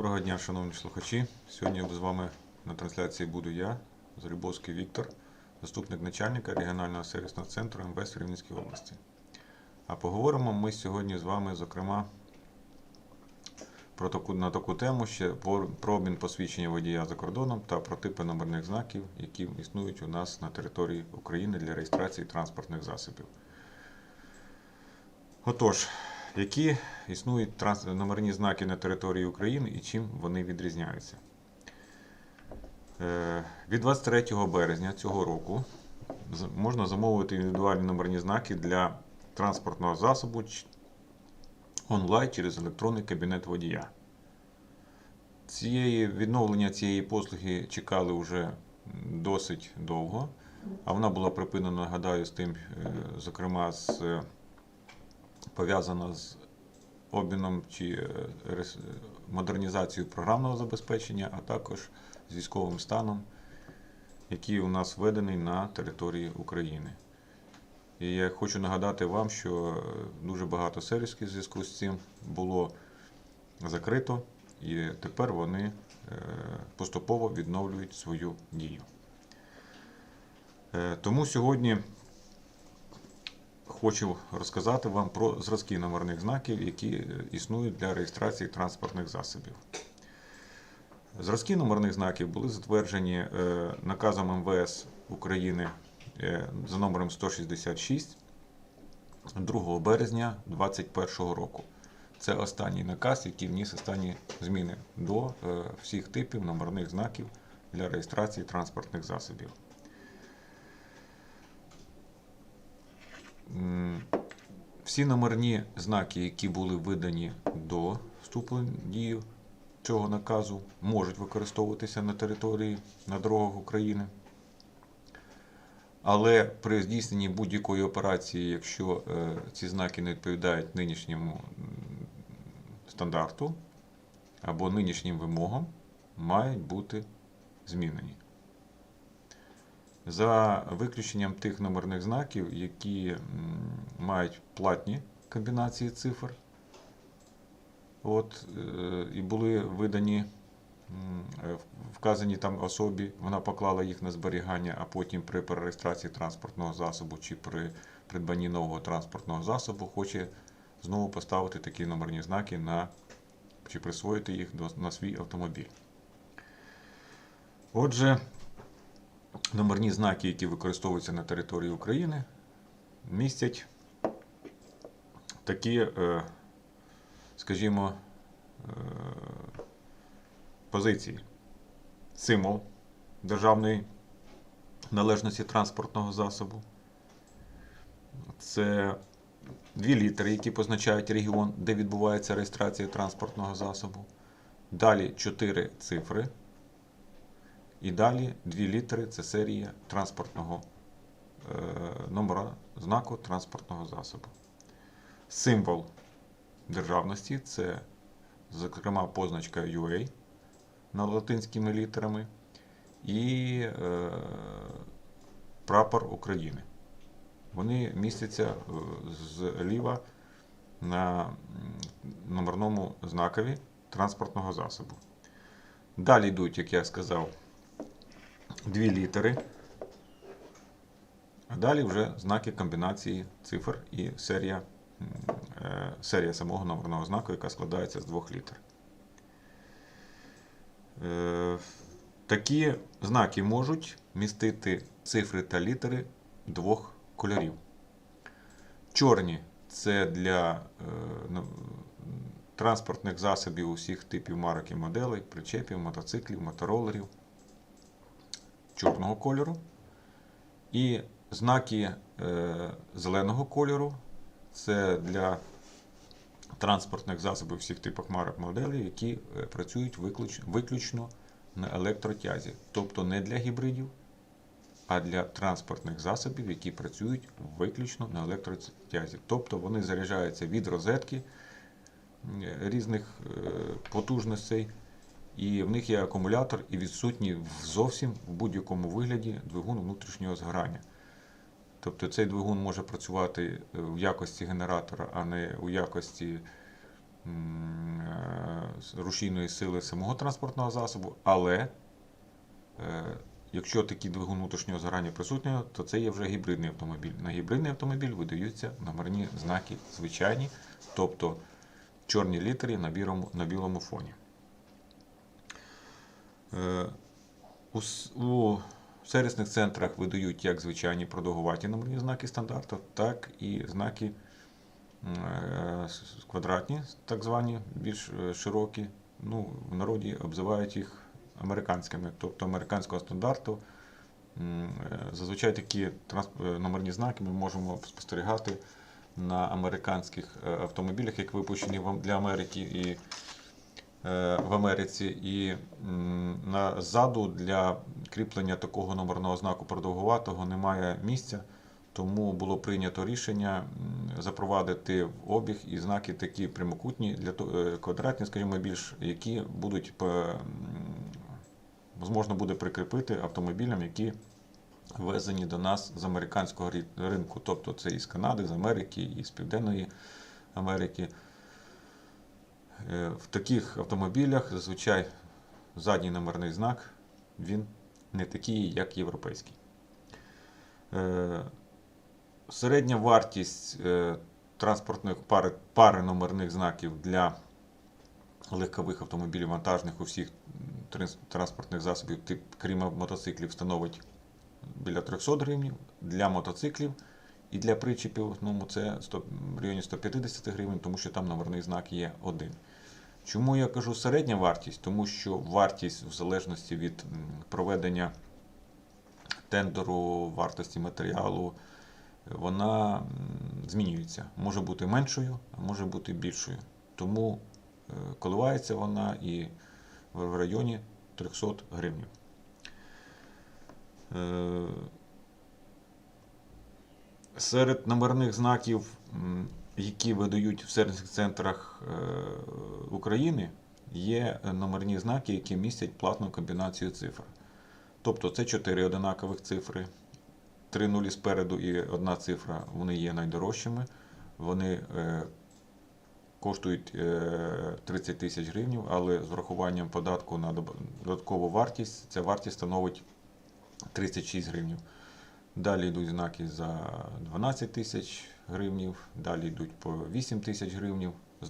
Доброго дня, шановні слухачі. Сьогодні з вами на трансляції буду я, Зарибовський Віктор, заступник начальника регіонального сервісного центру МВС в Рівненській області. А поговоримо ми сьогодні з вами, зокрема, про таку, на таку тему ще про обмін посвідчення водія за кордоном та про типи номерних знаків, які існують у нас на території України для реєстрації транспортних засобів. Отож, які існують номерні знаки на території України і чим вони відрізняються? Е, Від 23 березня цього року можна замовити індивідуальні номерні знаки для транспортного засобу онлайн через електронний кабінет водія. Цієї, відновлення цієї послуги чекали вже досить довго, а вона була припинена, нагадаю, з тим, е, зокрема, з пов'язана з обміном чи е, модернізацією програмного забезпечення, а також з військовим станом, який у нас введений на території України. І я хочу нагадати вам, що е, дуже багато сервісів в зв'язку з цим було закрито, і тепер вони е, поступово відновлюють свою дію. Тому сьогодні хочу розказати вам про зразки номерних знаків, які е, існують для реєстрації транспортних засобів. Зразки номерних знаків були затверджені е, наказом МВС України е, за номером 166 2 березня 2021 року. Це останній наказ, який вніс останні зміни до всіх типів номерних знаків для реєстрації транспортних засобів. Всі номерні знаки, які були видані до вступлення дію цього наказу, можуть використовуватися на території на дорогах України. Але при здійсненні будь-якої операції, якщо е, ці знаки не відповідають нинішньому стандарту або нинішнім вимогам, мають бути змінені. За виключенням тих номерних знаків, які мають платні комбінації цифр, от, е, і були видані, е, вказані там особі, вона поклала їх на зберігання, а потім при перереєстрації транспортного засобу чи при придбанні нового транспортного засобу хоче знову поставити такі номерні знаки на, чи присвоїти їх на свій автомобіль. Отже, номерні знаки, які використовуються на території України, містять такі, е, скажімо, е, позиції. Символ державної належності транспортного засобу. Це дві літери, які позначають регіон, де відбувається реєстрація транспортного засобу. Далі чотири цифри. І далі дві літери це серія транспортного е, номера знаку транспортного засобу. Символ державності це, зокрема, позначка UA на латинськими літерами і е, прапор України. Вони містяться е, зліва на номерному знакові транспортного засобу. Далі йдуть, як я сказав, дві літери. А далі вже знаки комбінації цифр і серія, е, серія самого номерного знаку, яка складається з двох літер. Е, Такі знаки можуть містити цифри та літери двох кольорів. Чорні це для е, ну, транспортних засобів усіх типів марок і моделей, причепів, мотоциклів, моторолерів чорного кольору. І знаки е, зеленого кольору це для транспортних засобів всіх типів марок моделей, які е, працюють виключ- виключно на електротязі. Тобто не для гібридів, а для транспортних засобів, які працюють виключно на електротязі. Тобто вони заряджаються від розетки різних е, потужностей, і в них є акумулятор і відсутній зовсім в будь-якому вигляді двигун внутрішнього згорання. Тобто цей двигун може працювати е, в якості генератора, а не у якості е, рушійної сили самого транспортного засобу, але е, якщо такий двигун внутрішнього згорання присутній, то це є вже гібридний автомобіль. На гібридний автомобіль видаються номерні знаки звичайні, тобто чорні літери на білому, на білому фоні. Е, У, сервісних центрах видають як звичайні продовгуваті номерні знаки стандарту, так і знаки е, квадратні, так звані, більш е, широкі. Ну, в народі обзивають їх американськими, тобто американського стандарту. Зазвичай такі номерні знаки ми можемо спостерігати на американських автомобілях, як випущені для Америки і в Америці. І м, на ззаду для кріплення такого номерного знаку продовгуватого немає місця. Тому було прийнято рішення запровадити в обіг і знаки такі прямокутні, для е, квадратні, скажімо, більш, які будуть можна буде прикріпити автомобілям, які ввезені до нас з американського ринку. Тобто це із Канади, з Америки, і з Південної Америки. Е, В таких автомобілях зазвичай задній номерний знак він не такий, як європейський. Е, Середня вартість е, транспортних пари, пари номерних знаків для легкових автомобілів вантажних у всіх транспортних засобів, тип, крім мотоциклів, становить біля 300 гривень. Для мотоциклів і для причепів основному це 100, в районі 150 гривень, тому що там номерний знак є один. Чому я кажу середня вартість? Тому що вартість в залежності від проведення тендеру, вартості матеріалу, вона змінюється. Може бути меншою, а може бути більшою. Тому е, коливається вона і в районі 300 гривень. Е, Серед номерних знаків, які видають в сервісних центрах е, України, є номерні знаки, які містять платну комбінацію цифр. Тобто це 4 одинакових цифри, три нулі спереду і одна цифра, вони є найдорожчими. Вони е, коштують е, 30 тисяч гривень, але з врахуванням податку на додаткову вартість, ця вартість становить 36 гривень. Далі йдуть знаки за 12 тисяч гривнів, далі йдуть по 8 тисяч гривнів. Е,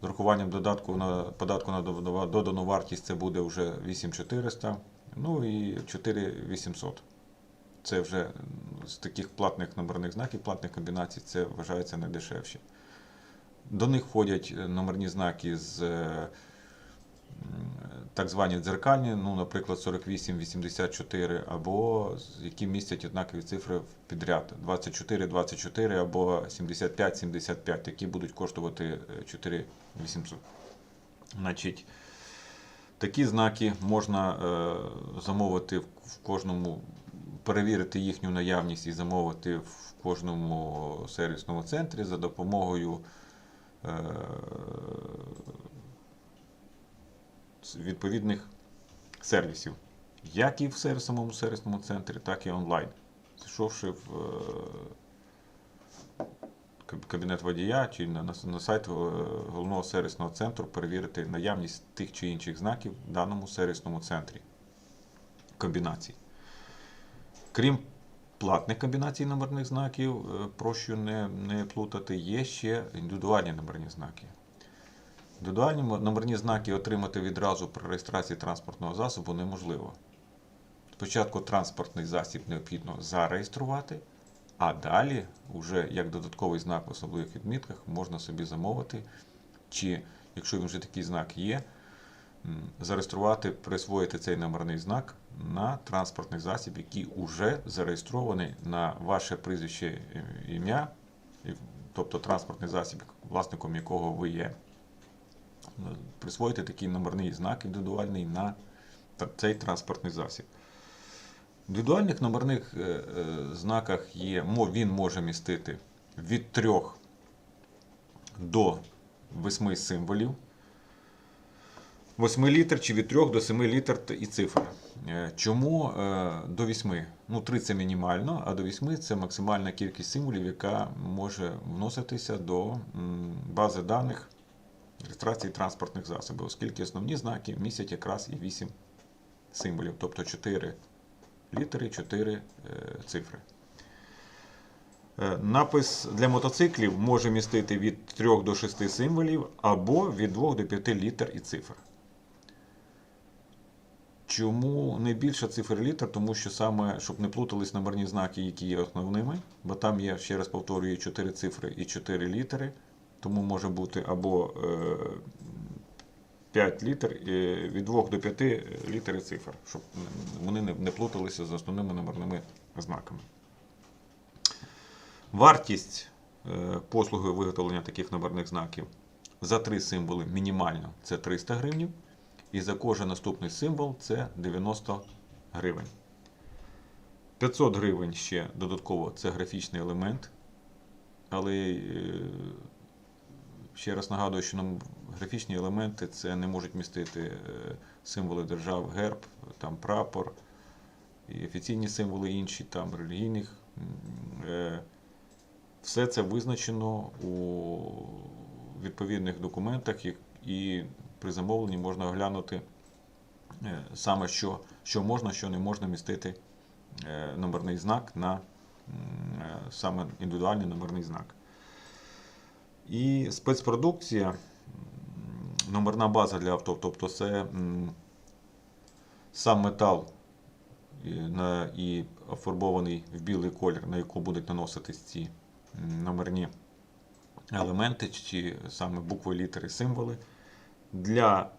з урахуванням додатку на, податку на додану вартість це буде вже 8400, ну і 4800. Це вже з таких платних номерних знаків, платних комбінацій, це вважається найдешевші. До них входять номерні знаки з е, так звані дзеркальні, ну, наприклад, 48-84, або які містять однакові цифри підряд 24-24 або 75-75, які будуть коштувати е, 4800. Значить, такі знаки можна е, замовити в, кожному, перевірити їхню наявність і замовити в кожному сервісному центрі за допомогою е, відповідних сервісів, як і в самому сервісному центрі, так і онлайн. Зайшовши в е, кабінет водія чи на, сайт е, головного сервісного центру перевірити наявність тих чи інших знаків в даному сервісному центрі комбінацій. Крім платних комбінацій номерних знаків, е, прошу не, не плутати, є ще індивідуальні номерні знаки. Індивідуальні номерні знаки отримати відразу при реєстрації транспортного засобу неможливо. Спочатку транспортний засіб необхідно зареєструвати, а далі, вже як додатковий знак в особливих відмітках, можна собі замовити, чи, якщо він вже такий знак є, зареєструвати, присвоїти цей номерний знак на транспортний засіб, який уже зареєстрований на ваше прізвище е, ім'я, тобто транспортний засіб, власником якого ви є присвоїти такий номерний знак індивідуальний на цей транспортний засіб. В індивідуальних номерних е, е, знаках є, він може містити від 3 до 8 символів. 8 літр чи від 3 до 7 літр і цифр. Е, Чому до 8? Ну, 3 це мінімально, а до 8 це максимальна кількість символів, яка може вноситися до бази даних реєстрації транспортних засобів, оскільки основні знаки містять якраз і 8 символів, тобто 4 літери, 4 е, цифри. Е, Напис для мотоциклів може містити від 3 до 6 символів або від 2 до 5 літер і цифр. Чому не більше цифр літер? Тому що саме, щоб не плутались номерні знаки, які є основними, бо там є, ще раз повторюю, 4 цифри і 4 літери, тому може бути або е, 5 літер, е, від 2 до 5 літер і цифр, щоб вони не, плуталися з основними номерними знаками. Вартість е, послуги виготовлення таких номерних знаків за три символи мінімально це 300 гривень, і за кожен наступний символ це 90 гривень. 500 гривень ще додатково це графічний елемент. Але е, ще раз нагадую, що графічні елементи це не можуть містити е, символи держав, герб, там прапор, і офіційні символи інші, там релігійних. е, Все це визначено у відповідних документах і, при замовленні можна оглянути е, саме, що, що можна, що не можна містити номерний знак на саме індивідуальний номерний знак. І спецпродукція, номерна база для авто, тобто це сам метал і, фарбований в білий колір, на яку будуть наноситись ці номерні елементи, чи саме букви, літери, символи. Для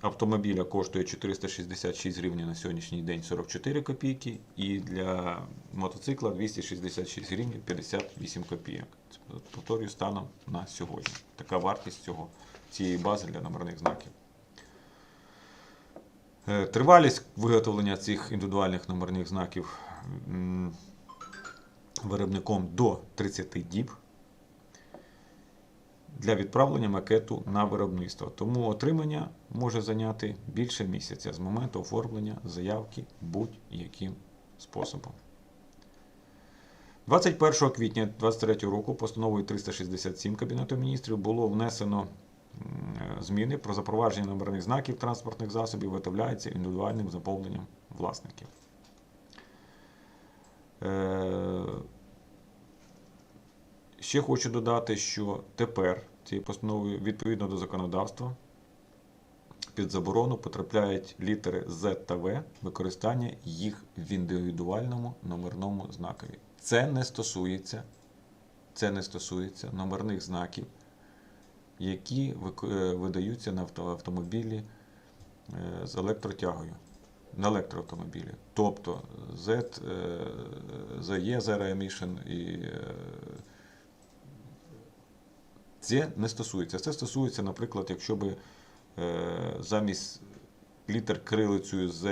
автомобіля коштує 466 гривень на сьогоднішній день 44 копійки, і для мотоцикла 266 гривень 58 копійок. Повторюю, станом на сьогодні. Така вартість цього, цієї бази для номерних знаків. Е, Тривалість виготовлення цих індивідуальних номерних знаків виробником до 30 діб для відправлення макету на виробництво. Тому отримання може зайняти більше місяця з моменту оформлення заявки будь-яким способом. 21 квітня 2023 року постановою 367 Кабінету міністрів було внесено зміни про запровадження номерних знаків транспортних засобів виготовляється індивідуальним замовленням власників. Ще хочу додати, що тепер цією постановою відповідно до законодавства під заборону потрапляють літери Z та В, використання їх в індивідуальному номерному знакові. Це не стосується, це не стосується номерних знаків, які е, видаються на автомобілі е, з електротягою. На електроавтомобілі. Тобто Z, ZE, Zero Emission і е, це не стосується. Це стосується, наприклад, якщо би е, замість літер кирилицею Z,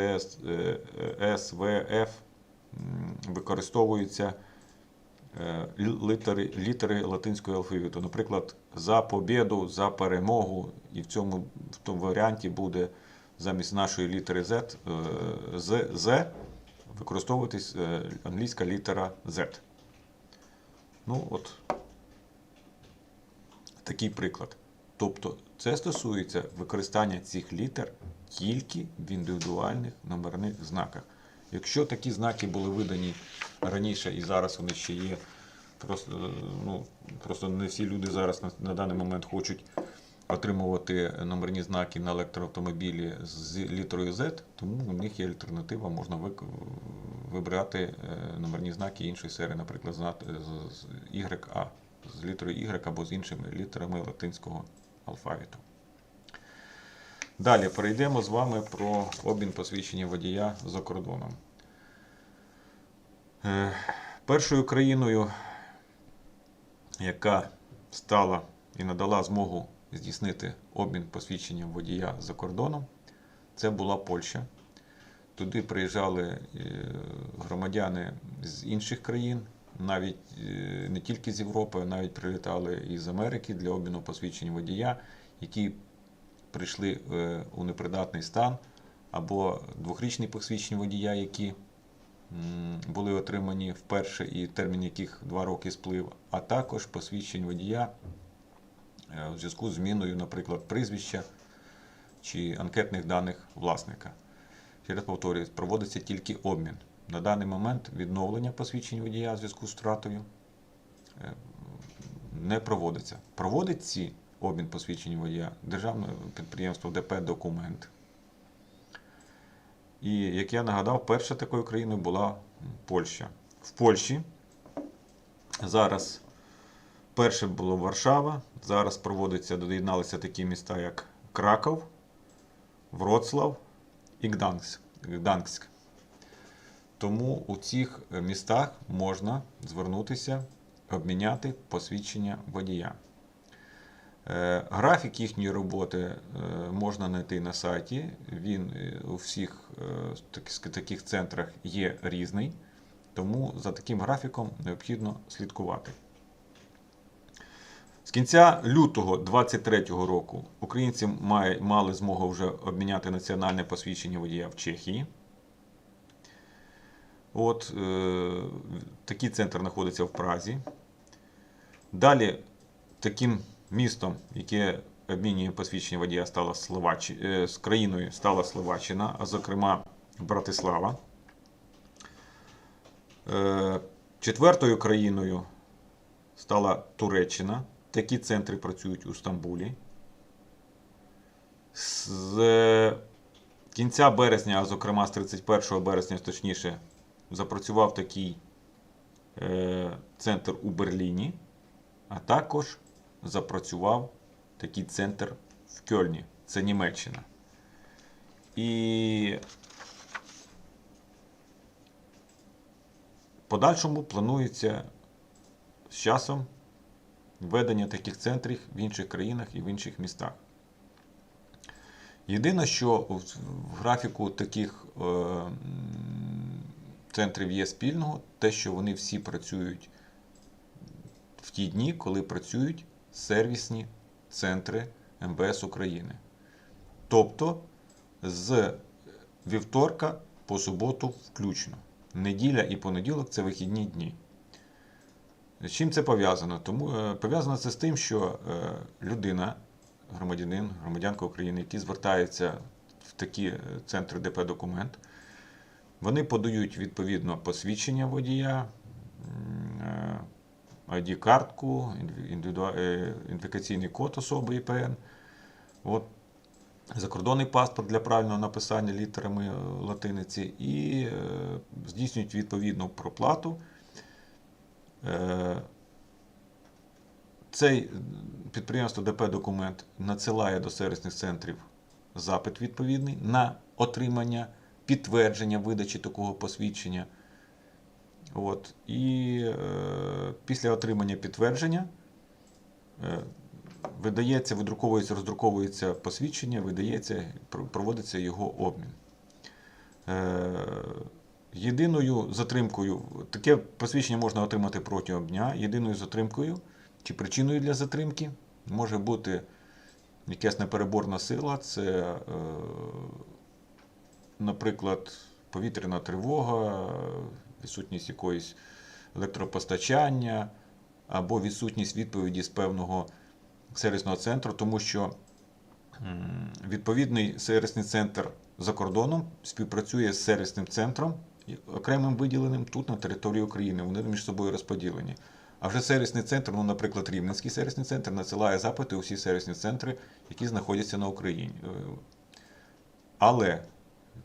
е, S, V, F м, використовуються е, літери, літери латинського алфавіту. Наприклад, за побєду, за перемогу, і в цьому в тому варіанті буде замість нашої літери Z, е, Z, Z використовуватись е, англійська літера Z. Ну, от такий приклад. Тобто це стосується використання цих літер тільки в індивідуальних номерних знаках. Якщо такі знаки були видані раніше і зараз вони ще є, просто, е, ну, просто не всі люди зараз на, на даний момент хочуть отримувати номерні знаки на електроавтомобілі з літерою Z, тому у них є альтернатива, можна вибрати е, номерні знаки іншої серії, наприклад, з YA, з літерою Y або з іншими літерами латинського алфавіту. Далі перейдемо з вами про обмін посвідчення водія за кордоном. Е, Першою країною, яка стала і надала змогу здійснити обмін посвідченням водія за кордоном, це була Польща. Туди приїжджали е, громадяни з інших країн, навіть е, не тільки з Європи, навіть прилітали із Америки для обміну посвідчень водія, які прийшли е, у непридатний стан або двохрічні посвідчення водія, які були отримані вперше і термін яких два роки сплив, а також посвідчень водія е, у зв'язку з зміною, наприклад, прізвища чи анкетних даних власника. Ще раз повторюю, проводиться тільки обмін. На даний момент відновлення посвідчень водія у зв'язку з втратою е, не проводиться. Проводить ці обмін посвідчень водія державне підприємство ДП Документ. І як я нагадав, перша такою країною була Польща. В Польщі зараз перше було Варшава, зараз проводиться, доєдналися такі міста, як Краков, Вроцлав і Гданськ. Тому у цих містах можна звернутися, обміняти посвідчення водія. Е, Графік їхньої роботи е, можна знайти на сайті. Він е, у всіх е, таких центрах є різний, тому за таким графіком необхідно слідкувати. З кінця лютого 2023 року українці мали змогу вже обміняти національне посвідчення водія в Чехії. От е, такий центр знаходиться в Празі. Далі таким містом, яке обмінює посвідчення водія, стала Словаччина, е, з країною стала Словаччина, а зокрема Братислава. Е, четвертою країною стала Туреччина. Такі центри працюють у Стамбулі. З е, кінця березня, а зокрема з 31 березня, точніше, запрацював такий е, центр у Берліні, а також запрацював такий центр в Кьольні, це Німеччина. І подальшому планується з часом введення таких центрів в інших країнах і в інших містах. Єдине, що в графіку таких е, центрів є спільного, те, що вони всі працюють в ті дні, коли працюють сервісні центри МВС України. Тобто з вівторка по суботу включно. Неділя і понеділок це вихідні дні. З чим це пов'язано? Тому е, пов'язано це з тим, що е, людина, громадянин, громадянка України, які звертаються в такі е, центри ДП документ, вони подають відповідно посвідчення водія, е, ID-картку, індивіду- е, ідентифікаційний код особи ІПН. От, закордонний паспорт для правильного написання літерами е, латиниці і е, здійснюють відповідну проплату. Е, Цей підприємство ДП документ надсилає до сервісних центрів запит відповідний на отримання підтвердження видачі такого посвідчення. От. І е, після отримання підтвердження е, видається, видруковується, роздруковується посвідчення, видається, проводиться його обмін. Е, єдиною затримкою, таке посвідчення можна отримати протягом дня. Єдиною затримкою чи причиною для затримки може бути якась непереборна сила, це, е, наприклад, повітряна тривога, відсутність якоїсь електропостачання або відсутність відповіді з певного сервісного центру, тому що відповідний сервісний центр за кордоном співпрацює з сервісним центром, окремим виділеним тут на території України. Вони між собою розподілені. А вже сервісний центр, ну, наприклад, Рівненський сервісний центр, надсилає запити у всі сервісні центри, які знаходяться на Україні. Е, Але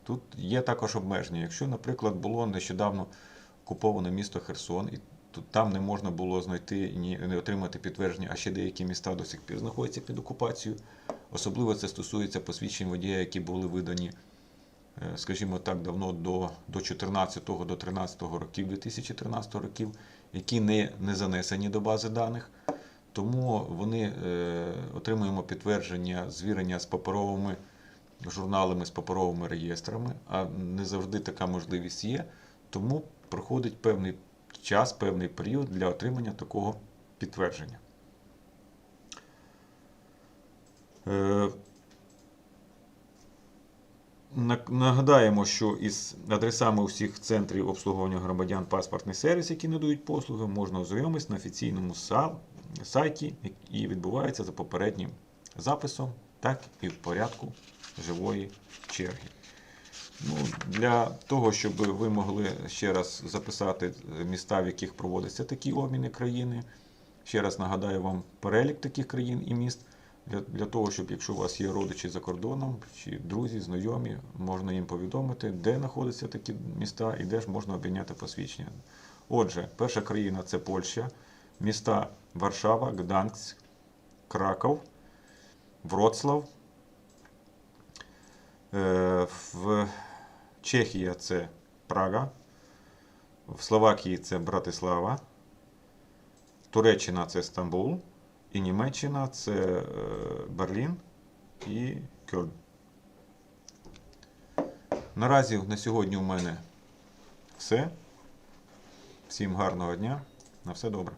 тут є також обмеження. Якщо, наприклад, було нещодавно окуповане місто Херсон, і тут там не можна було знайти ні- не отримати підтвердження, а ще деякі міста до сих пір знаходяться під окупацією. Особливо це стосується посвідчень водія, які були видані, е, скажімо так, давно до, до 14 до 13 років, 2013 років, які не, не занесені до бази даних. Тому вони е, отримуємо підтвердження, звірення з паперовими журналами, з паперовими реєстрами, а не завжди така можливість є. Тому проходить певний час, певний період для отримання такого підтвердження. Е, Нагадаємо, що із адресами усіх центрів обслуговування громадян паспортний сервіс, які надають послуги, можна ознайомитись на офіційному сайті, який відбувається за попереднім записом, так і в порядку живої черги. Ну, для того, щоб ви могли ще раз записати міста, в яких проводяться такі обміни країни, ще раз нагадаю вам перелік таких країн і міст. Для, для того, щоб якщо у вас є родичі за кордоном чи друзі, знайомі, можна їм повідомити, де знаходяться такі міста і де ж можна обміняти посвідчення. Отже, перша країна це Польща, міста Варшава, Гданськ, Краков, Вроцлав. Е, В Чехія це Прага, в Словакії це Братислава, Туреччина це Стамбул, і Німеччина це е, Берлін і Кьольн. Наразі на сьогодні у мене все. Всім гарного дня. На все добре.